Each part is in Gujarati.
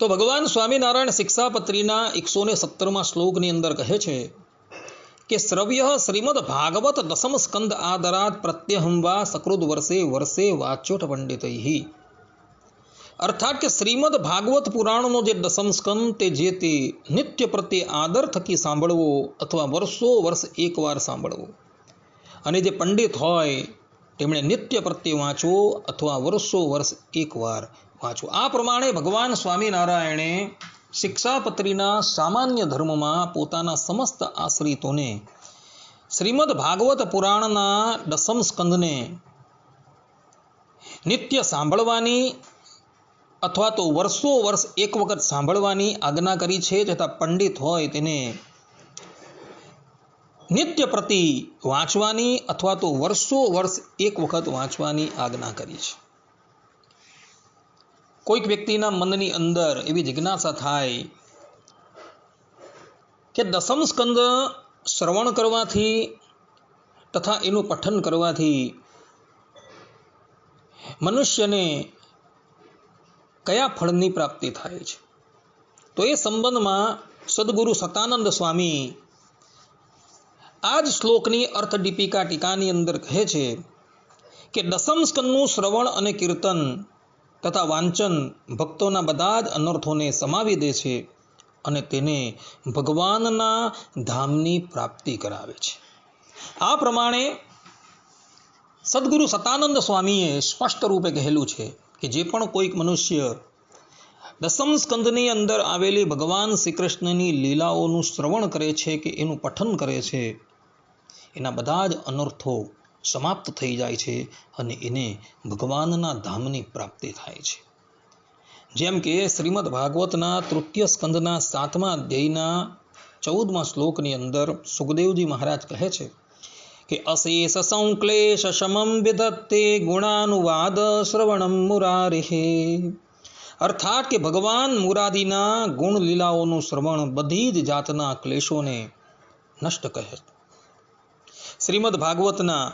તો ભગવાન સ્વામિનારાયણ શિક્ષાપત્રીના એકસો ને સત્તરમાં શ્લોકની અંદર કહે છે કે શ્રવ્ય શ્રીમદ ભાગવત દસમ સ્કંદ આદરાત પ્રત્યહમ સકૃદ વર્ષે વર્ષે વાચ્યોટ પંડિતૈ. અર્થાત કે શ્રીમદ ભાગવત પુરાણનો જે દસમ સ્કંદ તે જે તે નિત્ય પ્રત્યે આદર થકી સાંભળવો અથવા વર્ષો વર્ષ એકવાર સાંભળવો. અને જે પંડિત હોય, તેમણે નિત્ય પ્રત્યે વાંચવો અથવા વર્ષો વર્ષ એકવાર વાંચવું. આ પ્રમાણે ભગવાન સ્વામિનારાયણે શિક્ષાપત્રીના સામાન્ય ધર્મમાં પોતાના સમસ્ત આશ્રિતોને શ્રીમદ ભાગવત પુરાણના દસમ સ્કંદને નિત્ય સાંભળવાની અથવા તો વર્ષો વર્ષ એક વખત સાંભળવાની આજ્ઞા કરી છે તથા પંડિત હોય તેને નિત્ય પ્રતિ વાંચવાની અથવા તો વર્ષો વર્ષ એક વખત વાંચવાની આજ્ઞા કરી છે. કોઈક વ્યક્તિના મનની અંદર એવી જિજ્ઞાસા થાય કે દસમ સ્કંદ શ્રવણ કરવાથી તથા એનું પઠન કરવાથી મનુષ્યને કયા ફળની પ્રાપ્તિ થાય છે? તો એ સંબંધમાં સદગુરુ સતાનંદ સ્વામી આ જ શ્લોકની અર્થ દીપિકા ટીકાની અંદર કહે છે કે દસમ સ્કંદનું શ્રવણ અને કીર્તન તથા વાંચન ભક્તોના બધા જ અનર્થોને સમાવી દે છે અને તેને ભગવાનના ધામની પ્રાપ્તિ કરાવે છે. આ પ્રમાણે સદગુરુ સતાનંદ સ્વામીએ સ્પષ્ટ રૂપે કહેલું છે કે જે પણ કોઈક મનુષ્ય દસમ સ્કંદની અંદર આવેલી ભગવાન શ્રી કૃષ્ણની લીલાઓનું શ્રવણ કરે છે કે એનું પઠન કરે છે, એના બધા જ અનર્થો સમાપ્ત થઈ જાય છે અને એને ભગવાનના ધામની પ્રાપ્તિ થાય છે. જેમ કે શ્રીમદ ભાગવતના તૃતીય સ્કંદના સાતમા અધ્યાયના ચૌદમા શ્લોકની અંદર સુખદેવજી મહારાજ કહે છે કે અશેષ સંક્લેશ શમમ વિધત્તે ગુણાનુવાદ શ્રવણમ મુરારિહે. અર્થાત કે ભગવાન મુરાદીના ગુણ લીલાઓનું શ્રવણ બધી જ જાતના ક્લેશોને નષ્ટ કહે શ્રીમદ ભાગવતના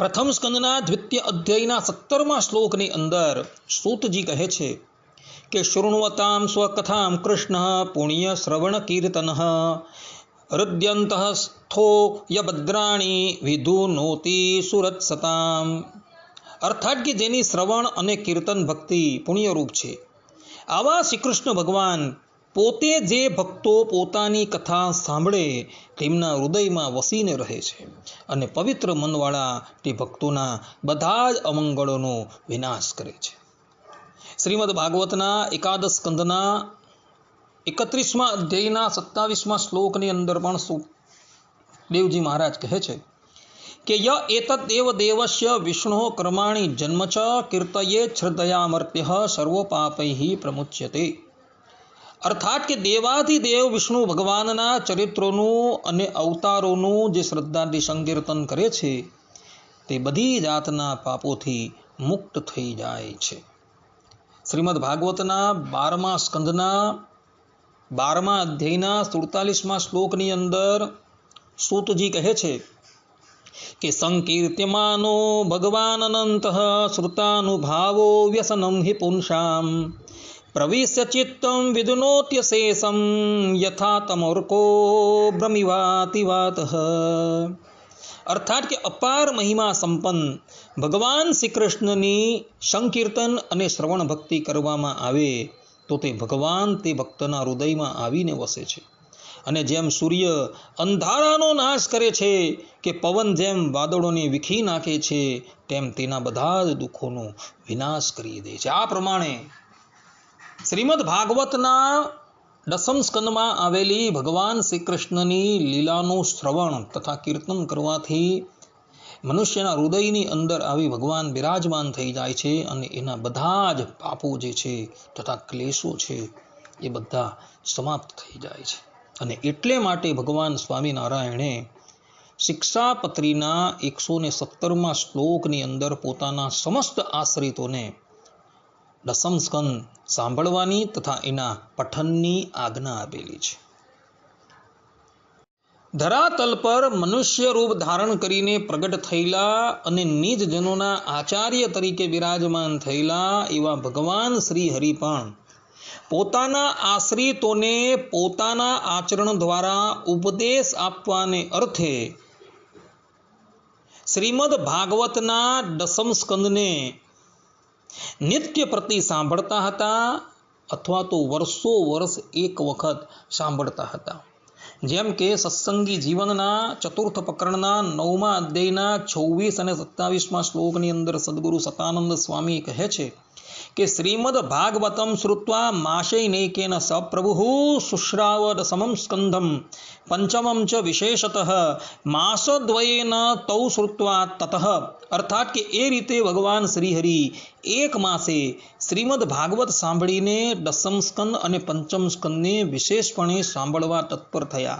પ્રથમ સ્કંદના દ્વિતીય અધ્યાયના સત્તરમા શ્લોકની અંદર સૂતજી કહે છે કે શૃણવતામ સ્વકથામ કૃષ્ણ પુણ્ય શ્રવણ કીર્તન હૃદ્યંત સ્થો યભદ્રાણી વિધુનોતી સુરત સતામ અર્થાત કે જેની શ્રવણ અને કીર્તન ભક્તિ પુણ્યરૂપ છે. આવા શ્રીકૃષ્ણ ભગવાન પોતે જે ભક્તો પોતાની કથા સાંભળે તેમના હૃદયમાં વસીને રહે છે. અને પવિત્ર મનવાળા તે ભક્તોના બધા જ અમંગળોનો વિનાશ કરે છે. શ્રીમદ ભાગવતના એકાદશ સ્કંદના એકત્રીસમાં અધ્યાયના સત્તાવીસમાં શ્લોકની અંદર પણ દેવજી મહારાજ કહે છે કે, ય એતદ દેવ દેવસ્ય વિષ્ણુ કર્માણી જન્મ ચ કીર્તયે શ્રદ્ધયામર્ત્ય સર્વપાપૈ પ્રમુચ્યતે. અર્થાત કે દેવાધિદેવ વિષ્ણુ ભગવાનના ચરિત્રોનું અને અવતારોનું જે શ્રદ્ધાથી સંકીર્તન કરે છે, તે બધી જાતના પાપોથી મુક્ત થઈ જાય છે. શ્રીમદ ભાગવતના બારમા સ્કંદના, બારમા અધ્યાયના સુડતાલીસમાં શ્લોકની અંદર સૂતજી કહે છે કે, સંકીર્ત્યમાનો ભગવાન અનંત શ્રુતાનુભાવો વ્યસનમ હિ પુંસામ પ્રવિશ્ય ચિત્તમ વિદુનોત્યશેષમ યથા તમોર્કો ભ્રમિવાતિવાત અર્થાત કે અપાર મહિમા સંપન્ન ભગવાન શ્રી કૃષ્ણની સંકીર્તન અને શ્રવણ ભક્તિ કરવામાં આવે તો તે ભગવાન તે ભક્તના હૃદયમાં આવીને વસે છે અને જેમ સૂર્ય અંધારાનો નાશ કરે છે કે પવન જેમ વાદળોને વિખી નાખે છે તેમ તેના બધા જ દુઃખોનો વિનાશ કરી દે છે આ પ્રમાણે શ્રીમદ ભાગવતના દસમ સ્કંદમાં આવેલી ભગવાન શ્રી કૃષ્ણની લીલાનું શ્રવણ તથા કીર્તન કરવાથી મનુષ્યના હૃદયની અંદર આવી ભગવાન બિરાજમાન થઈ જાય છે અને એના બધા જ પાપો જે છે તથા ક્લેશો છે એ બધા સમાપ્ત થઈ જાય છે. અને એટલે માટે ભગવાન સ્વામિનારાયણે શિક્ષાપત્રીના એકસો ને સત્તરમાં શ્લોકની અંદર પોતાના સમસ્ત આશ્રિતોને દસમ સ્કંદ સાંભળવાની તથા એના પઠનની આજ્ઞા આપેલી છે. ધરાતલ પર મનુષ્ય રૂપ ધારણ કરીને પ્રગટ થયેલા અને નિજ જનોના આચાર્ય તરીકે બિરાજમાન થયેલા એવા ભગવાન શ્રી હરિ પણ પોતાના આશ્રિતોને પોતાના આચરણ દ્વારા ઉપદેશ આપવાને અર્થે શ્રીમદ ભાગવતના દસમ સ્કંદને નિત્ય પ્રતિ સાંભળતા હતા અથવા તો વર્ષો વર્ષ એક વખત સાંભળતા હતા. જેમ કે સત્સંગી જીવનના ચતુર્થ પ્રકરણના નવમા અધ્યાયના છવ્વીસ અને સત્તાવીસમાં શ્લોકની અંદર સદગુરુ સતાનંદ સ્વામી કહે છે કે શ્રીમદ ભાગવતમ શ્રુત્વા માશૈનૈકેન સપ્રભુ શુશ્રાવદ સમમ સ્કંધમ પંચમમ ચ વિશેષતઃ માસદ્વયેન તૌ શ્રુત્વા તતઃ અર્થાત કે એ રીતે ભગવાન શ્રીહરિ એક માસે શ્રીમદ ભાગવત સાંભળીને દસમ સ્કંદ અને પંચમ સ્કંદને વિશેષપણે સાંભળવા તત્પર થયા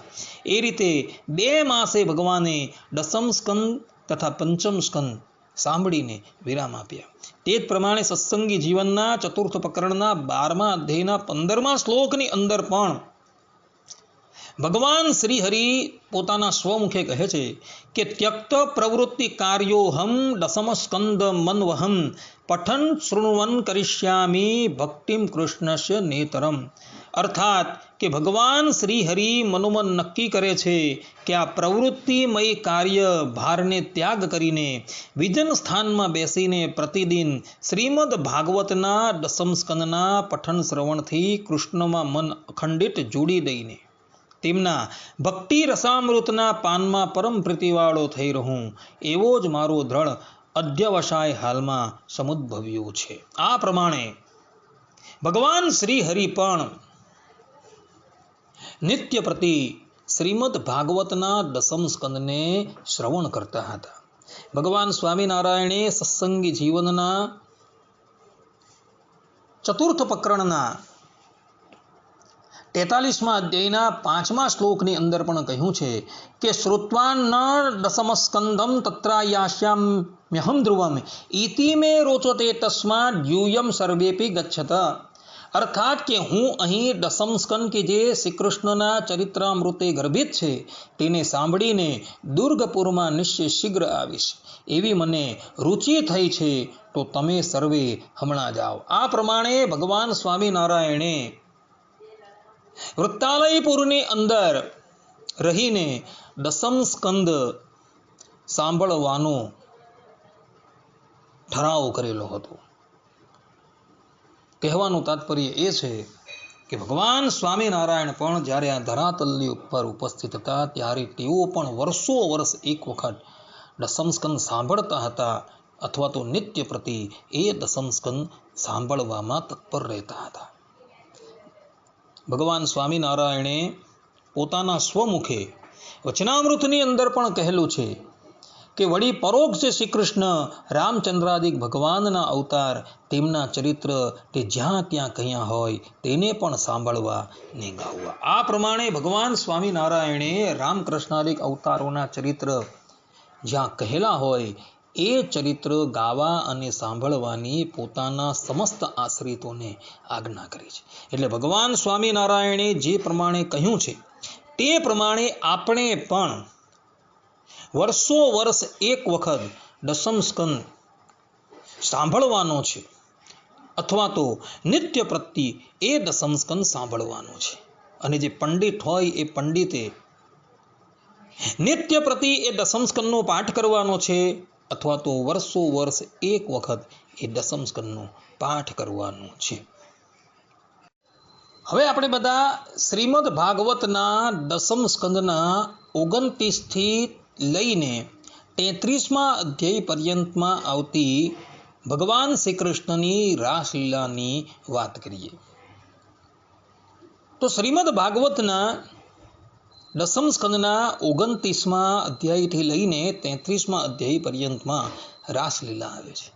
એ રીતે બે માસે ભગવાને દસમ સ્કંદ તથા પંચમ સ્કંદ સાંભળીને વિરામ આપ્યા. તે જ પ્રમાણે સત્સંગી જીવનના ચતુર્થ પ્રકરણના બારમા અધ્યાયના પંદરમા શ્લોકની અંદર પણ ભગવાન શ્રી હરિ પોતાના સ્વમુખે કહે છે કે ત્યક્ત પ્રવૃત્તિ કાર્યોહમ દસમ સ્કંદ મન્વહમ, પઠન શૃણવન કરિષ્યામી ભક્તિમ કૃષ્ણસ્ય નેતરમ. અર્થાત કે ભગવાન શ્રી હરિ મનોમન નક્કી કરે છે કે આ પ્રવૃત્તિમય કાર્ય ભારને ત્યાગ કરીને વિજન સ્થાનમાં બેસીને પ્રતિદિન શ્રીમદ ભાગવતના દસમ સ્કંદના પઠન શ્રવણથી કૃષ્ણમાં મન અખંડિત જોડી દઈને. તેમના ભક્તિ રસામૃતના પાનમાં પરમ પ્રીતિવાળો થઈ રહું, એવો જ મારો દ્રઢ અધ્યવસાય હાલમાં સમુદ્ભવ્યો છે. આ પ્રમાણે ભગવાન શ્રી હરિ પણ નિત્ય પ્રતિ શ્રીમદ ભાગવતના દસમ સ્કંદને શ્રવણ કરતા હતા. ભગવાન સ્વામિનારાયણે સત્સંગી જીવનના ચતુર્થ પ્રકરણના તેતાલીસમાં અધ્યાયના પાંચમા શ્લોકની અંદર પણ કહ્યું છે કે શ્રુત્વાન દસમસ્કંધમ તત્રાયાશ્યામ મ્યહમ ધ્રુવમ ઇતિ મે રોચતે તસ્માત યુયમ સર્વેપી ગચ્છત. અર્થાત કે હું અહીં દસમ કે જે શ્રી કૃષ્ણના ચરિત્રામૃતે ગર્ભિત છે તેને સાંભળીને દુર્ગપુરમાં નિશ્ચય શીઘ્ર આવીશ. એવી મને રુચિ થઈ છે તો તમે સર્વે હમણાં જાઓ. આ પ્રમાણે ભગવાન સ્વામિનારાયણે વૃત્તાલયપુરની અંદર રહીને દસમ સ્કંદ સાંભળવાનો ઠરાવ કરેલો હતો. કહેવાનું તાત્પર્ય એ છે કે ભગવાન સ્વામિનારાયણ પણ જ્યારે આ ધરાતલ્લી ઉપર ઉપસ્થિત હતા ત્યારે તેઓ પણ વર્ષો વર્ષ એક વખત દસમસ્કંદ સાંભળતા હતા અથવા તો નિત્ય પ્રતિ એ દસમસ્કંદ સાંભળવામાં તત્પર રહેતા હતા. ભગવાન સ્વામિનારાયણે પોતાના સ્વમુખે વચનામૃતની અંદર પણ કહેલું છે કે વળી પરોક્ષ શ્રી કૃષ્ણ રામચંદ્રાદિક ભગવાનના અવતાર તેમના ચરિત્ર તે જ્યાં ત્યાં કહ્યા હોય તેને પણ સાંભળવા ને ગાવવા આ પ્રમાણે ભગવાન સ્વામિનારાયણે રામકૃષ્ણાદિક અવતારોના ચરિત્ર જ્યાં કહેલા હોય એ ચરિત્ર ગાવા અને સાંભળવાની પોતાના સમસ્ત આશ્રિતોને આજ્ઞા કરી છે. એટલે ભગવાન સ્વામિનારાયણે જે પ્રમાણે કહ્યું છે, તે પ્રમાણે આપણે પણ વર્ષો વર્ષ એક વખત દસમ સાંભળવાનો છે અથવા તો નિત્ય પ્રતિ એ દસમ સાંભળવાનો છે. અને જે પંડિત હોય એ પંડિતે નિત્ય પ્રતિ એ દસમ સ્કંદનો પાઠ કરવાનો છે અથવા તો વર્ષો વર્ષ એક વખત એ દસમ સ્કંદનો પાઠ કરવાનો છે. હવે આપણે બધા શ્રીમદ ભાગવતના દસમ સ્કંદના ઓગણત્રીસથી લઈને તેત્રીસમાં અધ્યાય પર્યંતમાં આવતી ભગવાન શ્રી કૃષ્ણની રાસલીલાની વાત કરીએ. તો શ્રીમદ ભાગવતના દસમ સ્કંદના ઓગણત્રીસમાં અધ્યાયથી લઈને તેત્રીસમાં અધ્યાય પર્યંતમાં રાસલીલા આવે છે.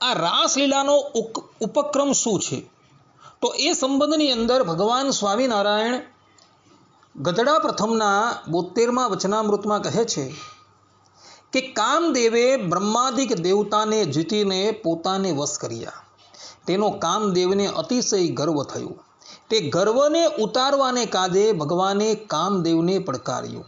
આ રાસલીલાનો ઉપક્રમ શું છે? તો એ સંબંધની અંદર ભગવાન સ્વામિનારાયણ ગધડા પ્રથમના બોતેરમાં વચનામૃતમાં કહે છે કે કામદેવે બ્રહ્માદિક દેવતાને જીતીને પોતાને વશ કર્યા. તેનો કામદેવને અતિશય ગર્વ થયો. તે ગર્વને ઉતારવાને કાજે ભગવાને કામદેવને પડકાર્યું.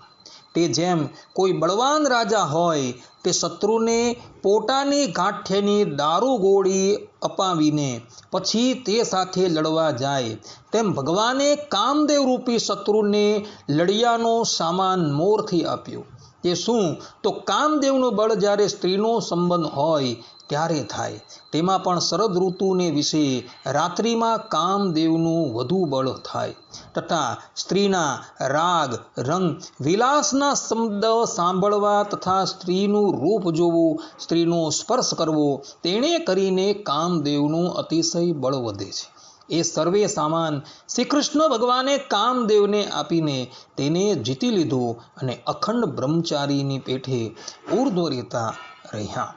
તે જેમ કોઈ બળવાન રાજા હોય, તે શત્રુને પોતાની ગાંઠેની દારૂ ગોળી અપાવીને પછી તે સાથે લડવા જાય, તેમ ભગવાને કામદેવ રૂપી શત્રુને લડિયાનો સામાન મોરથી આપ્યો. તે શું? તો કામદેવનો બળ જ્યારે સ્ત્રીનો સંબંધ હોય ત્યારે થાય. તેમાં પણ શરદ ઋતુને વિશે રાત્રિમાં કામદેવનું વધુ બળ થાય. તથા સ્ત્રીના રાગ, રંગ, વિલાસના શબ્દ સાંભળવા તથા સ્ત્રીનું રૂપ જોવું, સ્ત્રીનો સ્પર્શ કરવો, તેણે કરીને કામદેવનું અતિશય બળ વધે છે. એ સર્વે સામાન શ્રી કૃષ્ણ ભગવાને કામદેવને આપીને તેને જીતી લીધો અને અખંડ બ્રહ્મચારીની પેઠે ઉર્ધ્વ રહેતા રહ્યા.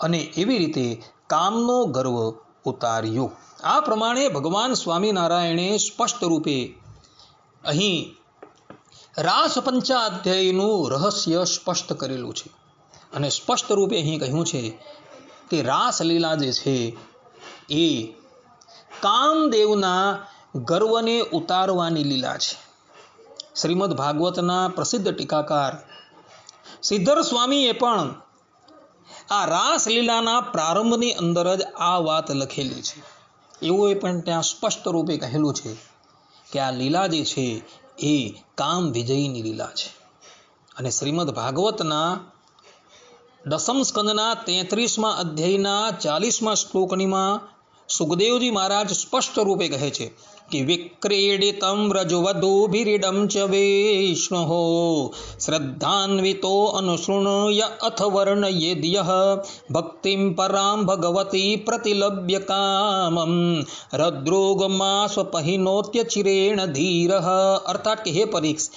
અને એવી રીતે કામનો ગર્વ ઉતાર્યો. આ પ્રમાણે ભગવાન સ્વામિનારાયણે સ્પષ્ટ રૂપે અહીં રાસ પંચાધ્યાયનું રહસ્ય સ્પષ્ટ કરેલું છે. અને સ્પષ્ટ રૂપે અહીં કહ્યું છે કે રાસલીલા જે છે એ કામદેવના ગર્વને ઉતારવાની લીલા છે. શ્રીમદ ભાગવતના પ્રસિદ્ધ ટીકાકાર સિદ્ધર સ્વામીએ પણ આ રાસલીલાના પ્રારંભની અંદર જ આ વાત લખેલી છે. એવું એ પણ ત્યાં સ્પષ્ટ રૂપે કહેલું છે કે આ લીલા જે છે એ કામ વિજયની લીલા છે. અને શ્રીમદ ભાગવતના દસમ સ્કંદના તેત્રીસમાં અધ્યાયના ચાલીસમાં શ્લોકનીમાં સુખદેવજી મહારાજ સ્પષ્ટ રૂપે કહે છે કે વિક્રીડિતમ રજવધૂભિરીડમ ચ વિષ્ણુ. શ્રદ્ધાન્વિતો અનુશૃણુય અથ વર્ણયેદ્યઃ. ભક્તિમ પરામ ભગવતી પ્રતિલભ્ય કામમ. રદ્રોગમાં સ્વપહિનોત્ય ચિરેણ ધીર. અર્થાત કે હે પરીક્ષ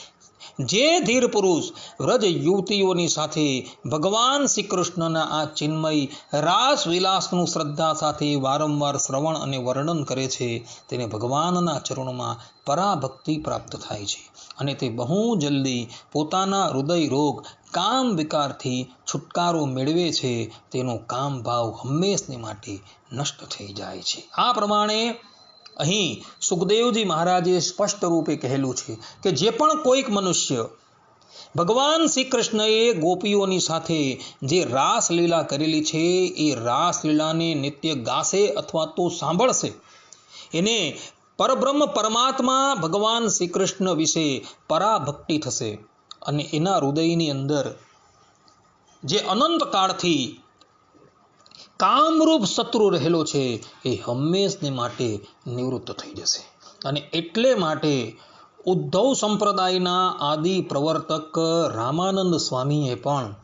જે ધીર પુરુષ વ્રજ યુવતીઓની સાથે ભગવાન શ્રી કૃષ્ણના આ ચિન્મય રાસ વિલાસનું શ્રદ્ધા સાથે વારંવાર શ્રવણ અને વર્ણન કરે છે, તેને ભગવાનના ચરણોમાં પરાભક્તિ પ્રાપ્ત થાય છે અને તે બહુ જલ્દી પોતાના હૃદય રોગ, કામ વિકારથી છુટકારો મેળવે છે, તેનો કામ ભાવ હંમેશને માટે નષ્ટ થઈ જાય છે. આ પ્રમાણે અહીં સુખદેવજી મહારાજે સ્પષ્ટ રૂપે કહેલું છે કે જે પણ કોઈક મનુષ્ય ભગવાન શ્રી કૃષ્ણએ ગોપીઓની સાથે જે રાસલીલા કરેલી છે, એ રાસલીલાને નિત્ય ગાશે અથવા તો સાંભળશે. એને પરબ્રહ્મ પરમાત્મા ભગવાન શ્રી કૃષ્ણ વિશે પરાભક્તિ થશે અને એના હૃદયની અંદર જે અનંત કાળથી કામરૂપ શત્રુ રહેલો છે, એ હંમેશને માટે નિવૃત્ત થઈ જશે. અને એટલે માટે ઉદ્ધવ સંપ્રદાયના આદિ પ્રવર્તક રામાનંદ સ્વામીએ પણ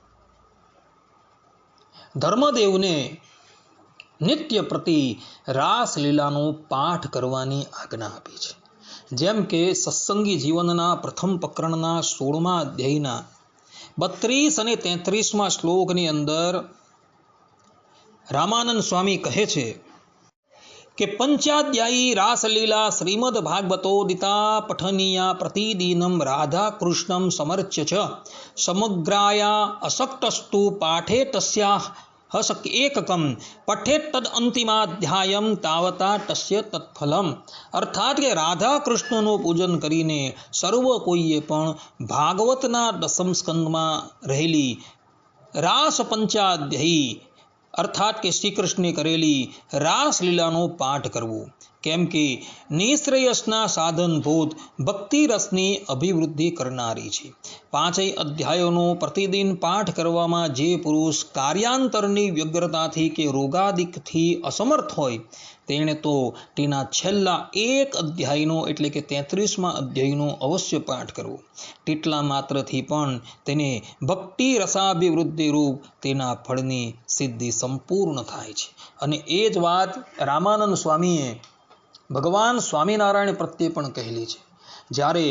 ધર્મદેવને નિત્ય પ્રતિ રાસલીલાનો પાઠ કરવાની આજ્ઞા આપી છે. જેમ કે સત્સંગી જીવનના પ્રથમ પ્રકરણના સોળમા અધ્યાયના બત્રીસ અને તેત્રીસમાં શ્લોકની અંદર રામાનંદ સ્વામી કહે છે કે પંચાધ્યાયી રાસલીલા શ્રીમદ ભાગવતોદિતા પઠનીયા પ્રતિદિનમ રાધા કૃષ્ણમ સમર્ચ્ય ચ સમગ્રાયા અશક્તસ્તુ પાઠે તસ્યા હસક એકકમ પઠેત તદ અંતિમાધ્યાયમ તાવતા તસ્ય તત્ફલમ. અર્થાત કે રાધા કૃષ્ણનું પૂજન કરીને સર્વ કોઈએ પણ ભાગવતના દસમ સ્કંદમાં રહેલી રાસ પંચાધ્યાયી અર્થાત કે શ્રી કૃષ્ણે કરેલી રાસલીલાનો પાઠ કરવો. કેમ કે નિશ્રેયસના સાધનભૂત ભક્તિ અભિવૃદ્ધિ કરનારી છે. પાંચેય અધ્યાયોનો પ્રતિદિન પાઠ કરવામાં જે પુરુષ કાર્યાંતરની વ્યગ્રતાથી કે રોગાદિકથી અસમર્થ હોય, તેણે તો તેના છેલ્લા એક અધ્યાયનો એટલે કે તેત્રીસમાં અધ્યાયનો અવશ્ય પાઠ કરવો. તેટલા માત્રથી પણ તેને ભક્તિ રસાભિવૃદ્ધિ રૂપ તેના ફળની સિદ્ધિ સંપૂર્ણ થાય છે. અને એ જ વાત રામાનંદ સ્વામીએ ભગવાન સ્વામિનારાયણ પ્રત્યે પણ કહેલી છે. જ્યારે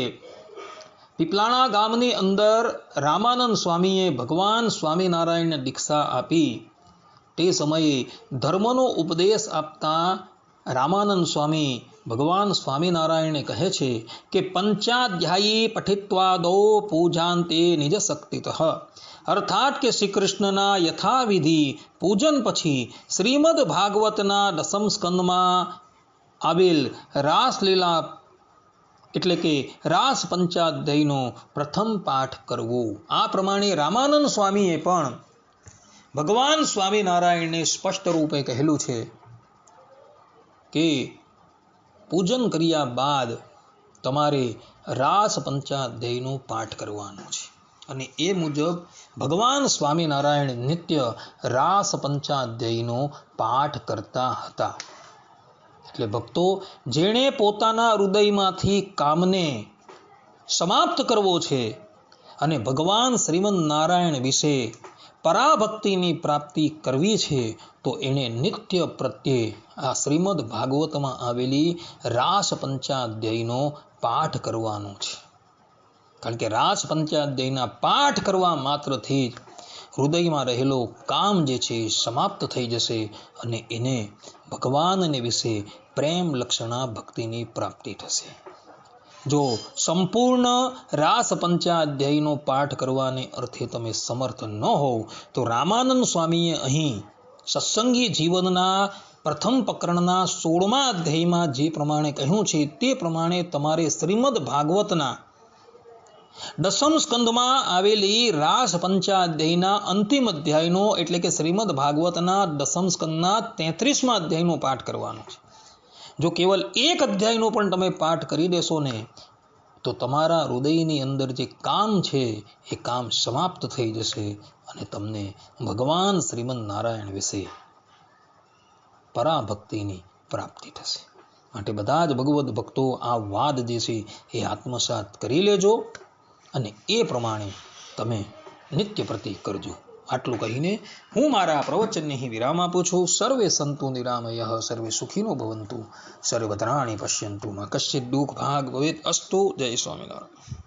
પીપલાણા ગામની અંદર રામાનંદ સ્વામીએ ભગવાન સ્વામિનારાયણને દીક્ષા આપી, તે સમયે ધર્મનો ઉપદેશ આપતા રામાનંદ સ્વામી ભગવાન સ્વામિનારાયણે કહે છે કે, પંચાધ્યાયી પઠિત્વાદો પૂજાંતે નિજ શક્તિત અર્થાત કે શ્રી કૃષ્ણના યથાવિધિ પૂજન પછી શ્રીમદ ભાગવતના દસમ સ્કંદમાં આવેલ રાસલીલા એટલે કે રાસ પંચાધ્યાયનો પ્રથમ પાઠ કરવો. આ પ્રમાણે રામાનંદ સ્વામીએ પણ ભગવાન સ્વામિનારાયણને સ્પષ્ટ રૂપે કહેલું છે કે પૂજન કર્યા બાદ તમારે રાસ પંચાધ્યાયનો પાઠ કરવાનો છે. અને એ મુજબ ભગવાન સ્વામિનારાયણ નિત્ય રાસ પંચાધ્યાયનો પાઠ કરતા હતા. એટલે ભક્તો, જેણે પોતાના હૃદયમાંથી કામને સમાપ્ત કરવો છે અને ભગવાન શ્રીમદ નારાયણ વિશે પરાભક્તિની પ્રાપ્તિ કરવી છે, તો એણે નિત્ય પ્રત્યે આ શ્રીમદ ભાગવતમાં આવેલી રાસ પંચાધ્યાયનો પાઠ કરવાનો છે. કારણ કે રાસ પંચાધ્યાયના પાઠ કરવા માત્રથી જ હૃદયમાં રહેલો કામ જે છે સમાપ્ત થઈ જશે અને એને ભગવાનને વિશે પ્રેમ લક્ષણા ભક્તિની પ્રાપ્તિ થશે. જો સંપૂર્ણ રાસ પંચાધ્યાયનો પાઠ કરવાને અર્થે તમે સમર્થ ન હોવ, તો રામાનંદ સ્વામીએ અહીં સત્સંગી જીવનના પ્રથમ પ્રકરણના સોળમા અધ્યાયમાં જે પ્રમાણે કહ્યું છે તે પ્રમાણે તમારે શ્રીમદ ભાગવતના દસમ સ્કંદમાં આવેલી રાસ પંચાધ્યાયના અંતિમ અધ્યાયનો એટલે કે શ્રીમદ ભાગવતના દસમ સ્કંદના તેત્રીસમાં અધ્યાયનો પાઠ કરવાનો છે. જો કેવલ એક અધ્યાયનો પણ તમે પાઠ કરી દેશો ને, તો તમારા હૃદયની અંદર જે કામ છે, એ કામ સમાપ્ત થઈ જશે અને તમને ભગવાન શ્રીમદ નારાયણ વિશે પરાભક્તિની પ્રાપ્તિ થશે. માટે બધા જ ભગવદ્ ભક્તો આ વાદ જે છે, એ આત્મસાત કરી લેજો. અને એ પ્રમાણે તમે નિત્ય પ્રતિ કરજો. આટલું કહીને હું મારા પ્રવચનને અહીં વિરામ આપું છું. સર્વે સંતુ નિરામય, સર્વે સુખીનો ભવંતુ સર્વદ્રાણી પશ્યંતુ. માં કશ્ચિત દુઃખ ભાગ ભવેત અસ્તુ. જય સ્વામિનારાયણ.